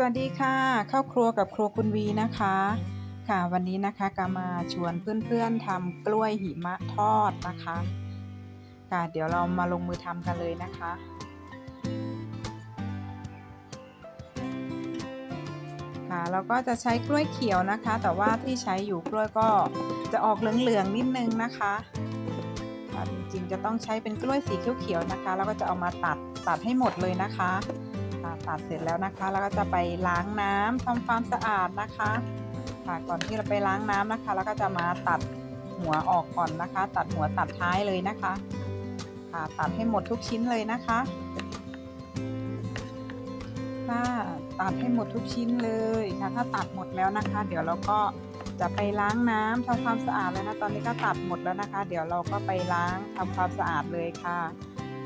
สวัสดีค่ะเข้าครัวกับครัวคุณวีนะคะ ค่ะวันนี้นะคะก็มาชวนเพื่อนๆทำกล้วยหิมะทอดนะคะค่ะเดี๋ยวเรามาลงมือทำกันเลยนะคะ ค่ะเราก็จะใช้กล้วยเขียวนะคะ แต่ว่าที่ใช้อยู่กล้วยก็จะออกเหลืองๆนิดนึงนะคะค่ะจริงๆจะต้องใช้เป็นกล้วยสีเขียวๆนะคะ แล้วก็จะเอามาตัดตัดให้หมดเลยนะคะ ตัดเสร็จแล้วนะคะ แล้วก็จะไปล้างน้ำทำความสะอาดนะคะค่ะก่อนที่เราไปล้างน้ำนะคะ แล้วก็จะมาตัดหัวออกก่อนนะคะ ตัดหัวตัดท้ายเลยนะคะ ค่ะตัดให้หมดทุกชิ้นเลยนะคะค่ะตัดให้หมดทุกชิ้นเลยค่ะถ้าตัดหมดแล้วนะคะ เดี๋ยวเราก็จะไปล้างน้ำทำความสะอาดเลยนะตอนนี้ก็ตัดหมดแล้วนะคะ เดี๋ยวเราก็ไปล้างทำความสะอาดเลยค่ะ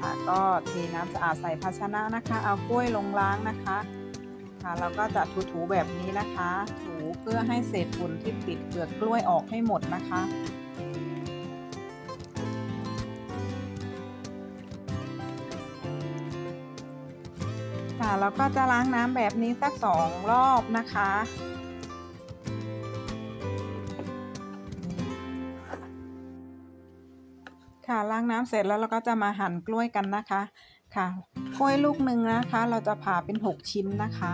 ค่ะ ก็เทน้ำสะอาดใส่ภาชนะนะคะ เอากล้วยลงล้างนะคะค่ะเราก็จะถูๆแบบนี้นะคะ ถูเพื่อให้เศษฝุ่นที่ติดเปลือกกล้วยออกให้หมดนะคะค่ะแล้วก็จะล้างน้ำแบบนี้สักสองรอบนะคะ ค่ะ ล้างน้ำเสร็จแล้วเราก็จะมาหั่นกล้วยกันนะคะค่ะ กล้วยลูกหนึ่งนะคะ เราจะผ่าเป็น 6 ชิ้นนะคะ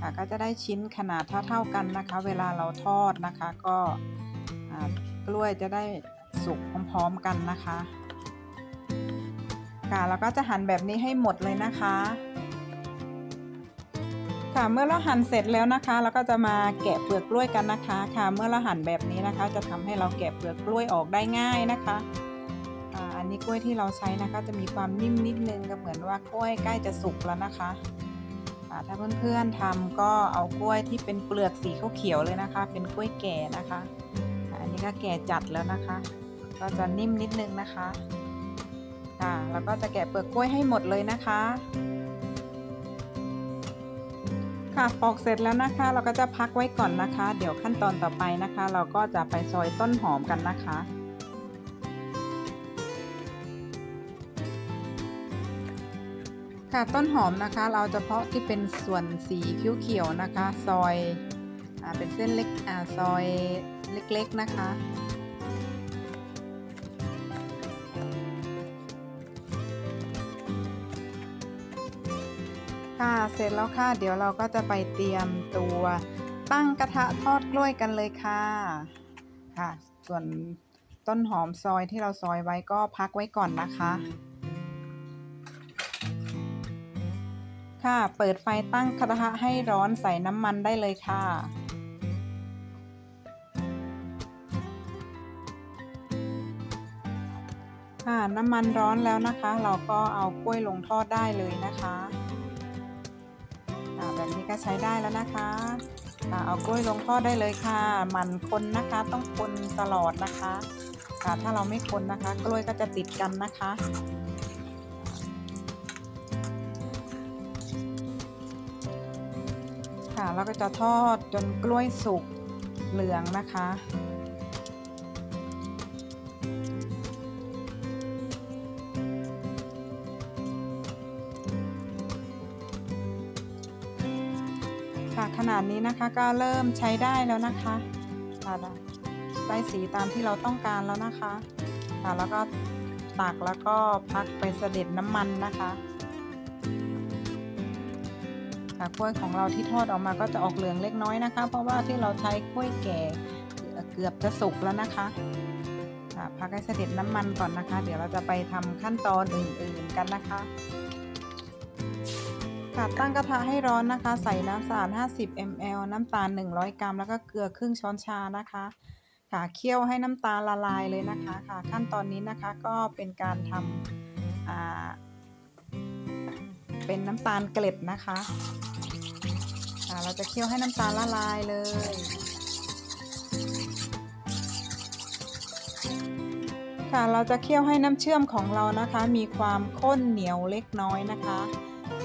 ค่ะก็จะได้ชิ้นขนาดเท่าๆกันนะคะ เวลาเราทอดนะคะ ก็กล้วยจะได้สุกพร้อมๆกันนะคะค่ะแล้วก็จะหั่นแบบนี้ให้หมดเลยนะคะค่ะเมื่อเราหั่นเสร็จแล้วนะคะเราก็จะมาแกะเปลือกกล้วยกันนะคะค่ะ เมื่อเราหั่นแบบนี้นะคะ จะทำให้เราแกะเปลือกกล้วยออกได้ง่ายนะคะ อันนี้กล้วยที่เราใช้นะคะ จะมีความนิ่มนิดนึงก็เหมือนว่ากล้วยใกล้จะสุกแล้วนะคะถ้าเพื่อนๆทำก็เอากล้วยที่เป็นเปลือกสีเขียวเลยนะคะ เป็นกล้วยแก่นะคะ อันนี้ก็แก่จัดแล้วนะคะ ก็จะนิ่มนิดนึงนะคะค่ะแล้วก็จะแกะเปลือกกล้วยให้หมดเลยนะคะ ค่ะปอกเสร็จแล้วนะคะ เราก็จะพักไว้ก่อนนะคะ เดี๋ยวขั้นตอนต่อไปนะคะ เราก็จะไปซอยต้นหอมกันนะคะ ค่ะต้นหอมนะคะเราจะเพาะที่เป็นส่วนสีเขียวๆนะคะ ซอยอ่าเป็นเส้นเล็กอ่าซอยเล็กๆนะคะ ค่ะเสร็จแล้วค่ะ เดี๋ยวเราก็จะไปเตรียมตัวตั้งกระทะทอดกล้วยกันเลยค่ะค่ะ ส่วนต้นหอมซอยที่เราซอยไว้ก็พักไว้ก่อนนะคะ ค่ะ เปิดไฟตั้งกระทะให้ร้อนใส่น้ำมันได้เลยค่ะ ค่ะ น้ำมันร้อนแล้วนะคะ เราก็เอากล้วยลงทอดได้เลยนะคะอ่าแบบนี้ก็ใช้ได้แล้วนะคะค่ะเอากล้วยลงทอดได้เลยค่ะ มันคนนะคะ ต้องคนตลอดนะคะค่ะถ้าเราไม่คนนะคะ กล้วยก็จะติดกันนะคะ ค่ะเราก็จะทอดจนกล้วยสุกเหลืองนะคะ ค่ะขนาดนี้นะคะก็เริ่มใช้ได้แล้วนะคะค่ะได้สีตามที่เราต้องการแล้วนะคะ ค่ะแล้วก็ตักแล้วก็พักไปเสด็จน้ำมันนะคะ กล้วยของเราที่ทอดออกมาก็จะออกเหลืองเล็กน้อยนะคะ เพราะว่าที่เราใช้กล้วยแก่เกือบจะสุกแล้วนะคะค่ะพักให้เสด็จน้ำมันก่อนนะคะ เดี๋ยวเราจะไปทำขั้นตอนอื่นๆกันนะคะค่ะตั้งกระทะให้ร้อนนะคะ ใส่น้ำสะอาด 50 ml น้ำตาล 100 กรัม แล้วก็เกลือครึ่งช้อนชานะคะ ค่ะเคี่ยวให้น้ำตาลละลายเลยนะคะค่ะ ขั้นตอนนี้นะคะก็เป็นการทำอ่าเป็นน้ำตาลเกล็ดนะคะ เราจะเคี่ยวให้น้ำตาลละลายเลย ค่ะเราจะเคี่ยวให้น้ำเชื่อมของเรานะคะ มีความข้นเหนียวเล็กน้อยนะคะ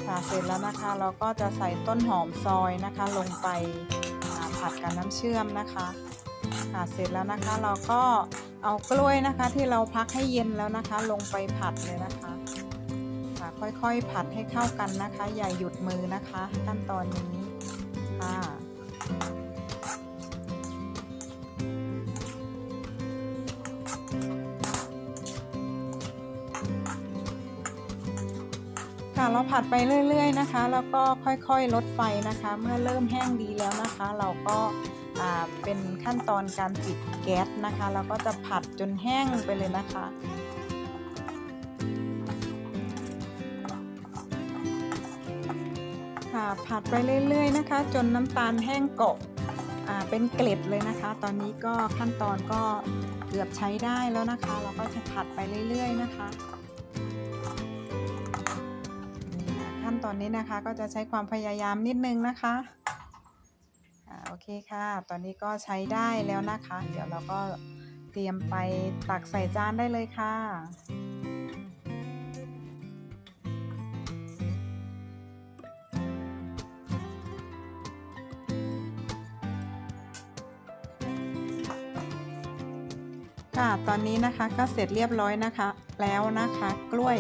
ค่ะเสร็จแล้วนะคะเราก็จะใส่ต้นหอมซอยนะคะ ลงไปผัดกับน้ำเชื่อมนะคะค่ะเสร็จแล้วนะคะเราก็เอากล้วยนะคะที่เราพักให้เย็นแล้วนะคะ ลงไปผัดเลยนะคะค่ะค่อยๆผัดให้เข้ากันนะคะ อย่าหยุดมือนะคะ ขั้นตอนนี้ ค่ะ ค่ะเราผัดไปเรื่อย ๆ นะคะ แล้วก็ค่อยๆ ลดไฟนะคะ เมื่อเริ่มแห้งดีแล้วนะคะ เราก็เป็นขั้นตอนการปิดแก๊สนะคะ เราก็จะผัดจนแห้งไปเลยนะคะ ผัดไปเรื่อยๆนะคะ จนน้ำตาลแห้งเกาะอ่าเป็นเกล็ดเลยนะคะ ตอนนี้ก็ขั้นตอนก็เกือบใช้ได้แล้วนะคะ เราก็จะผัดไปเรื่อยๆนะคะ ขั้นตอนนี้นะคะก็จะใช้ความพยายามนิดนึงนะคะโอเคค่ะ ตอนนี้ก็ใช้ได้แล้วนะคะ เดี๋ยวเราก็เตรียมไปตักใส่จานได้เลยค่ะ ค่ะตอนนี้นะคะก็เสร็จเรียบร้อยนะคะ แล้วนะคะ กล้วย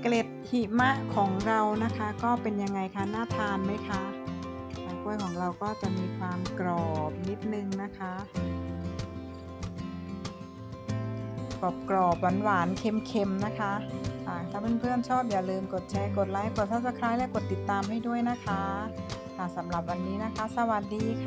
เกล็ดหิมะของเรานะคะ ก็เป็นยังไงคะน่าทานไหมคะกล้วยของเราก็จะมีความกรอบนิดนึงนะคะ กรอบกรอบหวานหวานๆเค็มๆนะคะถ้าเพื่อนๆชอบอย่าลืมกดแชร์กดไลค์กด subscribe และกดติดตามให้ด้วยนะคะสำหรับวันนี้นะคะ สวัสดีค่ะ